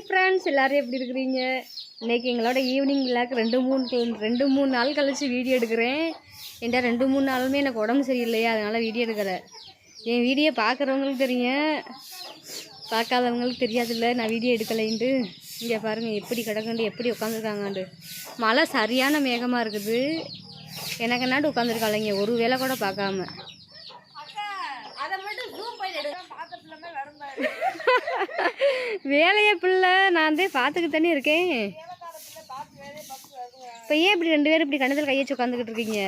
Hi friends எல்லாரும் எப்படி இருக்கிறீங்க? இன்னைக்கு எங்களோட ஈவினிங் விழாக்கு ரெண்டு மூணு ரெண்டு மூணு நாள் கழித்து வீடியோ எடுக்கிறேன். ஏன்டா ரெண்டு மூணு நாளுமே எனக்கு உடம்பு சரியில்லையா? அதனால் வீடியோ எடுக்கிறேன் என் வீடியோ பார்க்குறவங்களுக்கு தெரியும். பார்க்காதவங்களுக்கு தெரியாதுல்ல நான் வீடியோ எடுக்கலைன்ட்டு. இங்கே பாருங்கள் எப்படி கிடக்குண்டு எப்படி உட்காந்துருக்காங்கண்டு மழை சரியான மேகமாக இருக்குது. எனக்கு என்னாட்டு உட்காந்துருக்காங்க ஒரு வேளை கூட பார்க்காம. வேலையே பிள்ளை. நான் தான் பார்த்துக்கிட்டு தானே இருக்கேன். இப்போ ஏன் இப்படி ரெண்டு பேரும் இப்படி கணத்தில் கையை உட்காந்துக்கிட்டு இருக்கீங்க?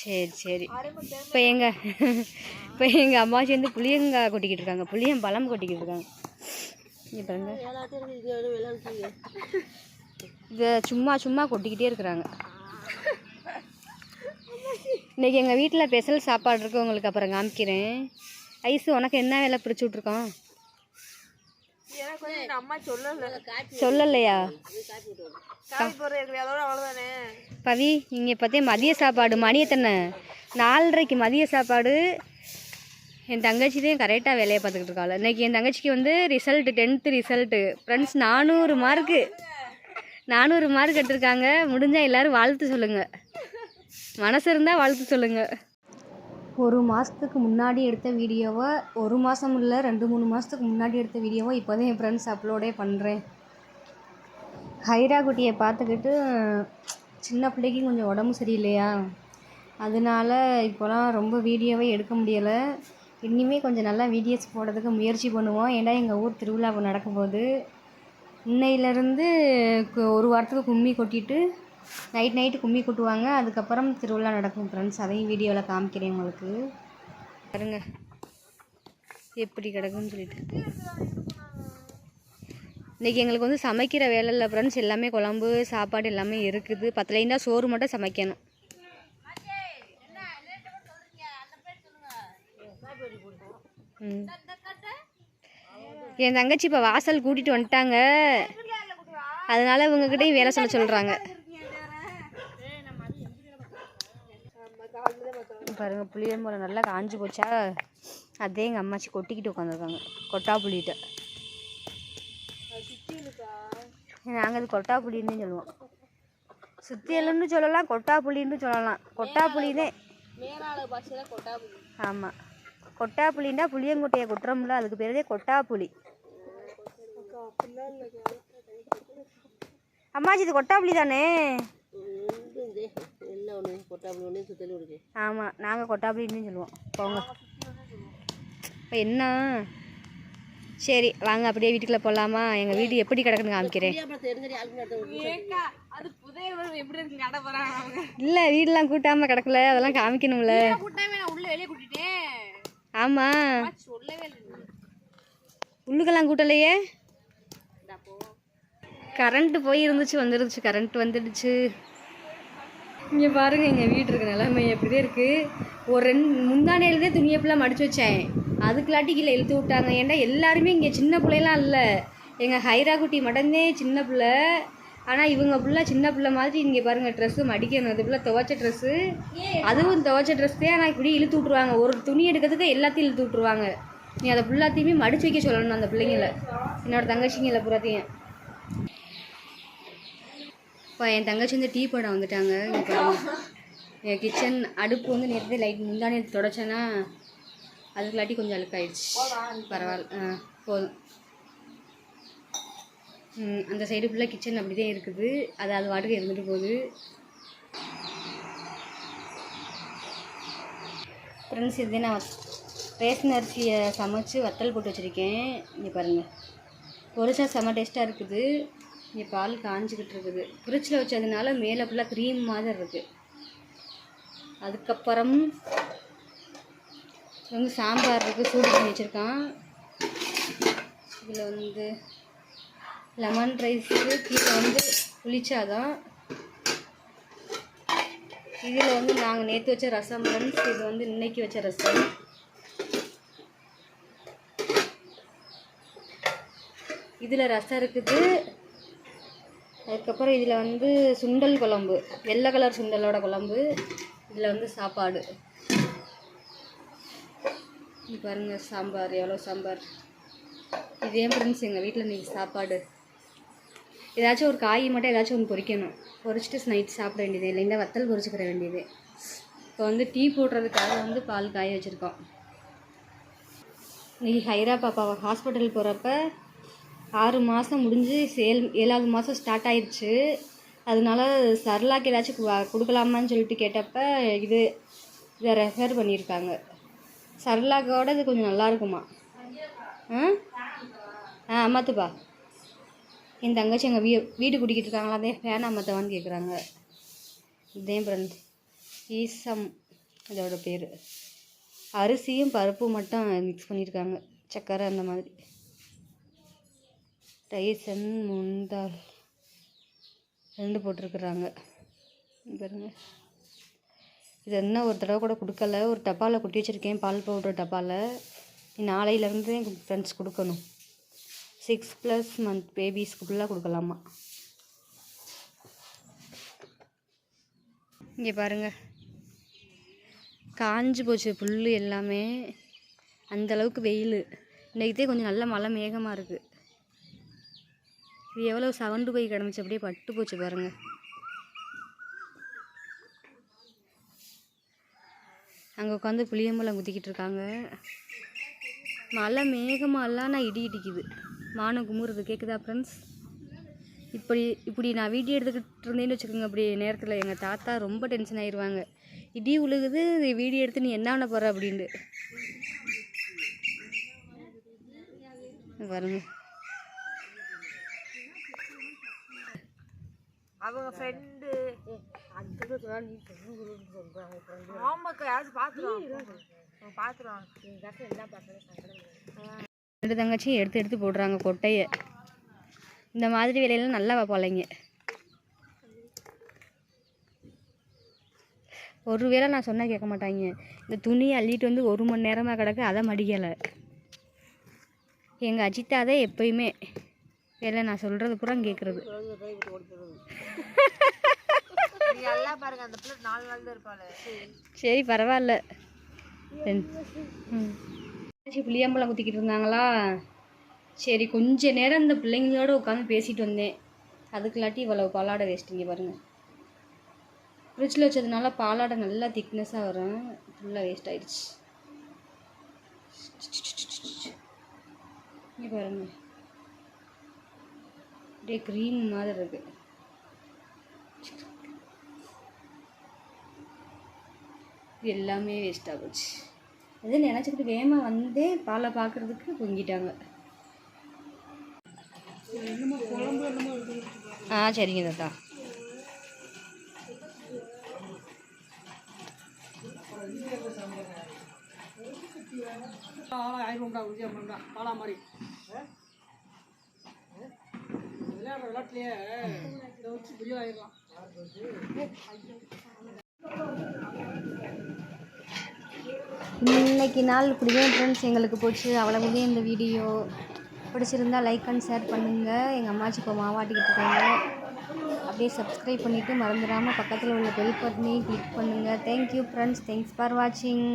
சரி சரி. இப்போ எங்க இப்போ எங்கள் அம்மா சேர்ந்து புளியங்காய் கொட்டிக்கிட்டு இருக்காங்க. புளியம் பழம் கொட்டிக்கிட்டு இருக்காங்க. பாருங்க. இதை சும்மா சும்மா கொட்டிக்கிட்டே இருக்கிறாங்க. இன்னைக்கு எங்கள் வீட்டில் ஸ்பெஷல் சாப்பாடு இருக்கு உங்களுக்கு அப்புறம் காமிக்கிறேன். ஐஸு உனக்கு என்ன வேலை பிடிச்சி விட்ருக்கோம் சொல்லலையா? பவி இங்கே பார்த்தே மதிய சாப்பாடு மணி எத்தனை நாலரைக்கு மதிய சாப்பாடு. என் தங்கச்சி தான் கரெக்டாக வேலையை பார்த்துக்கிட்டு இருக்காள். இன்னைக்கு என் தங்கச்சிக்கு வந்து ரிசல்ட்டு டென்த்து ரிசல்ட்டு ஃப்ரெண்ட்ஸ் நானூறு மார்க்கு நானூறு மார்க் எடுத்திருக்காங்க. முடிஞ்சால் எல்லோரும் வாழ்த்து சொல்லுங்கள் மனசு இருந்தால் வாழ்த்து சொல்லுங்கள் ஒரு மாதத்துக்கு முன்னாடி எடுத்த வீடியோவை ஒரு மாதம் இல்லை ரெண்டு மூணு மாதத்துக்கு முன்னாடி எடுத்த வீடியோவை இப்போ தான் என் ஃப்ரெண்ட்ஸ் அப்லோடே பண்ணுறேன் ஹைரா குட்டியை பார்த்துக்கிட்டு சின்ன பிள்ளைக்கு கொஞ்சம் உடம்பு சரியில்லையா? அதனால இப்போலாம் ரொம்ப வீடியோவே எடுக்க முடியலை. இனிமே கொஞ்சம் நல்லா வீடியோஸ் போடுறதுக்கு முயற்சி பண்ணுவோம். ஏன்னா எங்கள் ஊர் திருவிழா இப்போ நடக்கும் போது இன்னையிலேருந்து ஒரு வாரத்துக்கு கும்மி கொட்டிட்டு நைட் நைட்டு கும்மி கூட்டுவாங்க. அதுக்கப்புறம் திருவிழா நடக்கும் ஃப்ரெண்ட்ஸ் அதையும் வீடியோவில் காமிக்கிறேன் உங்களுக்கு. பாருங்க. எப்படி கிடக்குன்னு சொல்லிட்டு. இன்றைக்கி எங்களுக்கு வந்து சமைக்கிற வேலையில் ஃப்ரெண்ட்ஸ் எல்லாமே குழம்பு சாப்பாடு எல்லாமே இருக்குது. பத்து சோறு மட்டும் சமைக்கணும். என் தங்கச்சி இப்போ வாசல் கூட்டிகிட்டு வந்துட்டாங்க. அதனால் இவங்கக்கிட்டையும் வேலை சொல்ல சொல்கிறாங்க பாருங்க புளியம்பரம் நல்லா காஞ்சி போச்சா? அதே எங்கள் அம்மாச்சி கொட்டிக்கிட்டு உட்காந்துருக்காங்க கொட்டா புளிகிட்ட நாங்கள் அது கொட்டா புளின்னு சொல்லுவோம். சுத்தியலுன்னு சொல்லலாம் கொட்டா புளின்னு சொல்லலாம். கொட்டா புளினே ஆமாம் கொட்டா புளின்னா புளியங்கொட்டையை கொட்டுறோம்ல அதுக்கு பேரதே கொட்டா புளி அம்மாச்சி இது கொட்டா புளி தானே ஆமாம் நாங்கள் கொட்டா புளின்னு சொல்லுவோம். போங்க. இப்போ என்ன? சரி வாங்க அப்படியே வீட்டுக்குள்ளே போகலாமா எங்கள் வீடு எப்படி கிடக்குன்னு காமிக்கிறேன். இல்லை வீடெலாம் கூட்டாமல் கிடக்கல அதெல்லாம் காமிக்கணும்ல. கூட்டாமே ஆமாம் சொல்லவே இல்லை. உள்ளுக்கெல்லாம் கூட்டலையே? கரண்ட்டு போய் இருந்துச்சு வந்துருந்துச்சு கரண்ட் வந்துடுச்சு. இங்கே பாருங்கள் எங்கள் வீடு இருக்க நிலைமை எப்படிதான் இருக்குது ஒரு ரெண்டு முந்தானையிலேருந்தே துணியை ஃபுல்லாக மடிச்சு வச்சேன். அதுக்குலாட்டி கீழே இழுத்து விட்டாங்க. ஏன்டா எல்லாருமே இங்கே சின்ன பிள்ளைலாம் இல்லை. எங்கள் ஹைரா குட்டி மட்டும்தே சின்ன பிள்ளை. ஆனால் இவங்க ஃபுல்லாக சின்ன பிள்ளை மாதிரி இங்கே பாருங்கள் ட்ரெஸ்ஸு மடிக்கணும். அது ஃபுல்லாக துவைச்ச ட்ரெஸ்ஸு அதுவும் துவைச்ச ட்ரெஸ் தான் ஆனால் இப்படி இழுத்து விட்ருவாங்க ஒரு துணி எடுக்கிறதுக்கு எல்லாத்தையும் இழுத்து விட்ருவாங்க நீ அதை ஃபுல்லாத்தையுமே மடிச்சு வைக்க சொல்லணும் அந்த பிள்ளைங்கள. என்னோட தங்கச்சிங்களை புறாத்தையும் இப்போ என் தங்கச்சி வந்து டீ போட வந்துட்டாங்க. என் கிச்சன் அடுப்பு வந்து நேற்று லைட் முந்தானே தொடச்சேன்னா அதுக்குள்ளாட்டி கொஞ்சம் அழுக்காயிடுச்சு. பரவாயில்ல. ஆ போதும். அந்த சைடு ஃபுல்லாக கிச்சன் அப்படி தான் இருக்குது. அது அது வாட்டுக்கு இருந்துட்டு போகுது. ஃப்ரெண்ட்ஸ் இது நான் ரேஷன் அரிசியை சமைச்சு வத்தல் போட்டு வச்சுருக்கேன். இங்கே பாருங்கள் பொரிச்சா செம்ம டேஸ்ட்டாக இருக்குது. இங்கே பால் காஞ்சிக்கிட்டு இருக்குது ஃப்ரிட்ஜில் வச்சதுனால மேலே ஃபுல்லாக க்ரீம் மாதிரி இருக்குது அதுக்கப்புறம் வந்து சாம்பார் இருக்குது சூடு பண்ணி வச்சுருக்கான். இதில் வந்து லெமன் ரைஸுக்கு கீழே வந்து புளிச்சாதான் இதில் வந்து நாங்கள் நேற்று வச்ச ரசம் ஃப்ரெண்ட்ஸ் இது வந்து இன்னைக்கு வச்ச ரசம். இதில் ரசம் இருக்குது. அதுக்கப்புறம் இதில் வந்து சுண்டல் குழம்பு வெள்ளை கலர் சுண்டலோட குழம்பு இதில் வந்து சாப்பாடு. பாருங்கள் சாம்பார் எவ்வளோ சாம்பார். இதே ஃப்ரெண்ட்ஸ் எங்கள் வீட்டில் இன்றைக்கி சாப்பாடு? ஏதாச்சும் ஒரு காய் மட்டும் ஏதாச்சும் ஒன்று பொரிக்கணும் பொரிச்சிட்டு நைட் சாப்பிட வேண்டியது இல்லைன்னா வத்தல் பொரிச்சுக்கிற வேண்டியது. இப்போ வந்து டீ போடுறதுக்காக வந்து பால் காய வச்சுருக்கோம். இன்றைக்கி ஹைரா பாப்பாவை ஹாஸ்பிட்டல் போகிறப்ப ஆறு மாதம் முடிஞ்சு சேல் ஏழாவது மாதம் ஸ்டார்ட் ஆயிடுச்சு அதனால சர்லாக்கு ஏதாச்சும் கொடுக்கலாமான்னு சொல்லிட்டு கேட்டப்ப இது இதை ரெஃபர் பண்ணியிருக்காங்க. சர்லாக்கோட இது கொஞ்சம் நல்லா இருக்குமா? ஆ? ஆ அம்மாத்துப்பா என் தங்கச்சி எங்கள் வீ வீடு குடிக்கிட்டு இருக்காங்களா? அதே ஃபேன் அம்மத்தவான்னு கேட்குறாங்க இதே ஃப்ரெண்ட் ஈசம் இதோட பேர். அரிசியும் பருப்பும் மட்டும் மிக்ஸ் பண்ணியிருக்காங்க. சக்கரை அந்த மாதிரி. டைசன் முந்தால் ரெண்டு போட்டிருக்குறாங்க. பாருங்க. இது என்ன ஒரு தடவை கூட கொடுக்கல. ஒரு டப்பாவில் கொட்டி வச்சுருக்கேன் பால் பவுடர் டப்பாவில் நாளையிலேருந்து எங்கள் ஃப்ரெண்ட்ஸ் கொடுக்கணும். சிக்ஸ் ப்ளஸ் மந்த் பேபிஸ்க்கு ஃபுல்லாக கொடுக்கலாமா? இங்கே பாருங்கள் காஞ்சி போச்சு புல் எல்லாமே. அந்த அளவுக்கு வெயில். இன்றைக்கிதே கொஞ்சம் நல்ல மழை மேகமாக இருக்குது இது எவ்வளோ சவுண்டு போய் கிடந்துச்சு அப்படியே பட்டு போச்சு பாருங்க. அங்கே உட்காந்து புளியம்பழம் குத்திக்கிட்டு இருக்காங்க. மழை மேகமாலாம் நான் இடி இடிக்குது. மானம் குமுறுது கேட்குதா ஃப்ரெண்ட்ஸ் இப்படி இப்படி நான் வீடியோ எடுத்துக்கிட்டு இருந்தேன்னு வச்சுக்கோங்க அப்படி நேரத்தில் எங்கள் தாத்தா ரொம்ப டென்ஷன் ஆயிடுவாங்க இடி உழுகுது வீடியோ எடுத்து நீ என்ன பண்ண போகிற அப்படின்ட்டு. பாருங்க. அவங்க ஃப்ரெண்டு ஆமாக்கா யாராச்சும் பார்த்துருவாங்க பார்த்துருவாங்க என்ன பண்ணுறது ரெண்டு தங்கச்சியும் எடுத்து எடுத்து போடுறாங்க கொட்டையை. இந்த மாதிரி வேலையெல்லாம் நல்லா வைப்பாளைங்க ஒரு வேளை நான் சொன்னால் கேட்க மாட்டாங்க. இந்த துணியை அள்ளிட்டு வந்து ஒரு மணி நேரமாக கிடக்கு அதை மடிக்கலை. எங்கள் அஜித்தா தான் எப்பயுமே வேலை நான் சொல்கிறது பூரா கேட்குறது சரி பரவாயில்ல. புளியம்பழம் குத்திக்கிட்டு இருந்தாங்களா? சரி கொஞ்ச நேரம் இந்த பிள்ளைங்களோட உட்காந்து பேசிட்டு வந்தேன். அதுக்குள்ளாட்டி இவ்வளவு பாலாடை வேஸ்ட்டுங்க பாருங்கள் ஃப்ரிட்ஜில் வச்சதுனால பாலாடை நல்லா திக்னஸாக வரும். ஃபுல்லாக வேஸ்ட் ஆயிடுச்சு. இங்கே பாருங்க. அப்படியே க்ரீம் மாதிரி இருக்குது எல்லாமே வேஸ்ட்டாக போச்சு. அது நினச்சிக்கிட்டு வேகமாக வந்து பாலை பார்க்குறதுக்கு பொங்கிட்டாங்க. ஆ சரிங்க தாத்தா. ஆயிரம்டா விஜயம்டா பாலா மாதிரி. விளையாடுற விளையாட்டுலயே இதை வச்சு ஆயிடலாம் இன்னைக்கு நாள் இப்படியே ஃப்ரெண்ட்ஸ் எங்களுக்கு போச்சு. அவ்வளவுதே இந்த வீடியோ பிடிச்சிருந்தா லைக் அண்ட் ஷேர் பண்ணுங்கள் எங்கள் அம்மாச்சி இப்போ மாவாட்டிக்கிட்டு இருக்காங்க. அப்படியே சப்ஸ்கிரைப் பண்ணிவிட்டு மறந்துடாமல் பக்கத்தில் உள்ள பெல் பட்டனையும் கிளிக் பண்ணுங்கள் தேங்க்யூ ஃப்ரெண்ட்ஸ் தேங்க்ஸ் ஃபார் வாட்சிங்